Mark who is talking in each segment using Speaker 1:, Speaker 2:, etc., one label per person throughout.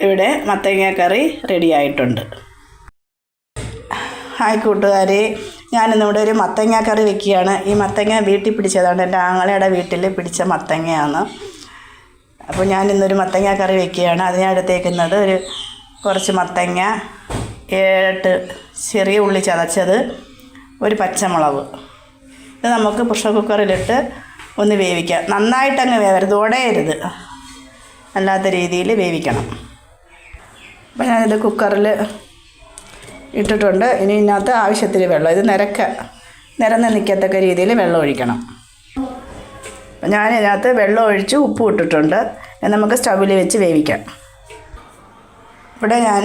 Speaker 1: ഇവിടെ മത്തങ്ങ കറി റെഡി ആയിട്ടുണ്ട് ഹായ് കൂട്ടുകാരെ. ഞാനിന്നിവിടെ ഒരു മത്തങ്ങ കറി വെക്കുകയാണ്. ഈ മത്തങ്ങ വീട്ടിൽ പിടിച്ചതാണ് എന്റെ ആങ്ങളയുടെ വീട്ടിൽ പിടിച്ച മത്തങ്ങയാണ്. അപ്പോൾ ഞാൻ ഇന്നൊരു മത്തങ്ങ കറി വെക്കുകയാണ്. അതിന് എടുത്തേക്കുന്നത് ഒരു കുറച്ച് മത്തങ്ങ ഏഴെട്ട് ചെറിയ ഉള്ളി ചതച്ചത് ഒരു പച്ചമുളക്. ഇത് നമുക്ക് പ്രഷർ കുക്കറിലിട്ട് ഒന്ന് വേവിക്കാം. നന്നായിട്ടങ്ങ് വേവരുത് ഉടയരുത്. അല്ലാത്ത രീതിയിൽ വേവിക്കണം. അപ്പോൾ ഞാനിത് കുക്കറിൽ ഇട്ടിട്ടുണ്ട്. ഇനി ഇതിനകത്ത് ആവശ്യത്തിന് വെള്ളം. ഇത് നിരക്ക. നിരന്ന് നിൽക്കത്തക്ക രീതിയിൽ വെള്ളം ഒഴിക്കണം. അപ്പം ഞാൻ ഇതിനകത്ത് വെള്ളം ഒഴിച്ച് ഉപ്പ് ഇട്ടിട്ടുണ്ട്. നമുക്ക് സ്റ്റവിൽ വെച്ച് വേവിക്കാം. ഇവിടെ ഞാൻ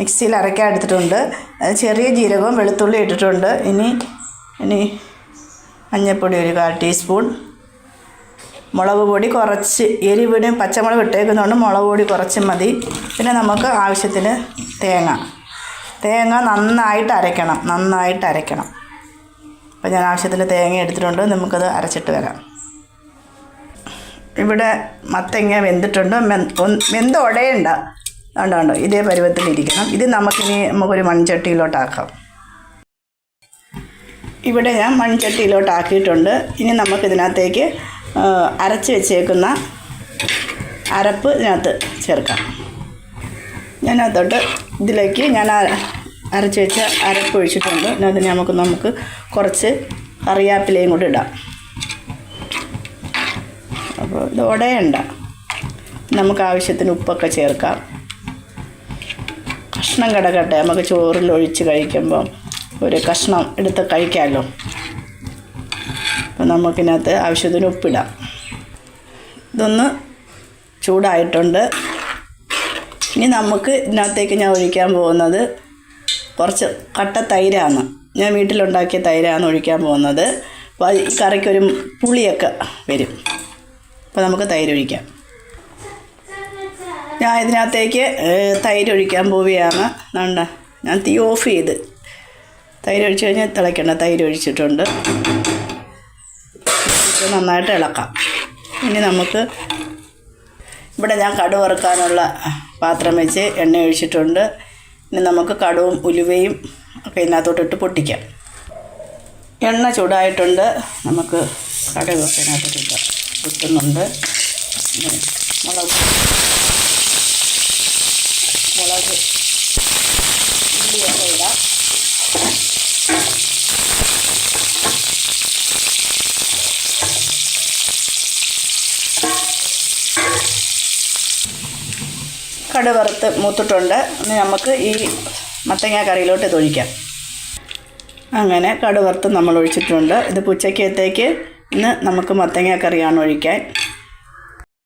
Speaker 1: മിക്സിയിൽ അരയ്ക്കാൻ എടുത്തിട്ടുണ്ട്. ചെറിയ ജീരകവും വെളുത്തുള്ളി ഇട്ടിട്ടുണ്ട്. ഇനി ഇനി മഞ്ഞൾപ്പൊടി ഒരു കാൽ ടീസ്പൂൺ. മുളക് പൊടി കുറച്ച് എരിവിടും പച്ചമുളക് ഇട്ടേക്കുന്നതുകൊണ്ട് മുളക് പൊടി കുറച്ച് മതി. പിന്നെ നമുക്ക് ആവശ്യത്തിന് തേങ്ങ. തേങ്ങ നന്നായിട്ട് അരയ്ക്കണം. നന്നായിട്ട് അരയ്ക്കണം. അപ്പോൾ ഞാൻ ആവശ്യത്തിന് തേങ്ങ എടുത്തിട്ടുണ്ട്. നമുക്കത് അരച്ചിട്ട് വരാം. ഇവിടെ മത്തങ്ങ വെന്തിട്ടുണ്ട്. വെന്ത ഉടയണ്ട കണ്ടോ കണ്ടോ? ഇതേ പരുവത്തിലിരിക്കണം ഇത് നമുക്കിനി നമുക്കൊരു മൺചട്ടിയിലോട്ടാക്കാം. ഇവിടെ ഞാൻ മൺചട്ടിയിലോട്ടാക്കിയിട്ടുണ്ട്. ഇനി നമുക്കിതിനകത്തേക്ക് അരച്ച് വെച്ചേക്കുന്ന അരപ്പ് ഇതിനകത്ത് ചേർക്കാം. ഞാനകത്തോട്ട് ഇതിലേക്ക് ഞാൻ അരച്ച് വെച്ച അരപ്പ് ഒഴിച്ചിട്ടുണ്ട്. അതിന് നമുക്ക് നമുക്ക് കുറച്ച് കറിയാപ്പിലയും കൂടി ഇടാം. അപ്പോൾ ഇത് ഉടയണ്ട നമുക്ക് ആവശ്യത്തിന് ഉപ്പൊക്കെ ചേർക്കാം. കഷ്ണം കിടക്കട്ടെ. നമുക്ക് ചോറിൽ ഒഴിച്ച് കഴിക്കുമ്പം ഒരു കഷ്ണം എടുത്ത് കഴിക്കാമല്ലോ. അപ്പോൾ നമുക്കിനകത്ത് ആവശ്യത്തിന് ഉപ്പിടാം. ഇതൊന്ന് ചൂടായിട്ടുണ്ട്. ഇനി നമുക്ക് ഇതിനകത്തേക്ക് ഞാൻ ഒഴിക്കാൻ പോകുന്നത് കുറച്ച് കട്ട തൈരാണ്. ഞാൻ വീട്ടിലുണ്ടാക്കിയ തൈരാണ് ഒഴിക്കാൻ പോകുന്നത്. അപ്പോൾ ഈ കറിക്കൊരു പുളിയൊക്കെ വരും. അപ്പോൾ നമുക്ക് തൈര് ഒഴിക്കാം. ഞാൻ ഇതിനകത്തേക്ക് തൈരൊഴിക്കാൻ പോവുകയാണ്. വേണ്ട ഞാൻ തീ ഓഫ് ചെയ്ത് തൈര് ഒഴിച്ച് കഴിഞ്ഞാൽ തിളയ്ക്കണ്ട. തൈര് ഒഴിച്ചിട്ടുണ്ട് നന്നായിട്ട് ഇളക്കാം. ഇനി നമുക്ക് ഇവിടെ ഞാൻ കടുക് വറുക്കാനുള്ള പാത്രം വെച്ച് എണ്ണ ഒഴിച്ചിട്ടുണ്ട്. ഇനി നമുക്ക് കടുവും ഉലുവയും ഒക്കെ ഇതിനകത്തോട്ടിട്ട് പൊട്ടിക്കാം. എണ്ണ ചൂടായിട്ടുണ്ട്. നമുക്ക് കടുകൊക്കെ ഇതിനകത്തോട്ട് കിട്ടുന്നുണ്ട് മുളക്. മുളക് ഉള്ളിയൊക്കെ ഇടാം കടു വറുത്ത് മൂത്തിട്ടുണ്ട്. ഇനി നമുക്ക് ഈ മത്തങ്ങ കറിയിലോട്ട് ഇതൊഴിക്കാം അങ്ങനെ കടുവറുത്ത് നമ്മൾ ഒഴിച്ചിട്ടുണ്ട്. ഇത് ഉച്ചക്കത്തേക്ക് ഇന്ന് നമുക്ക് മത്തങ്ങ കറിയാണ് ഒഴിക്കാൻ.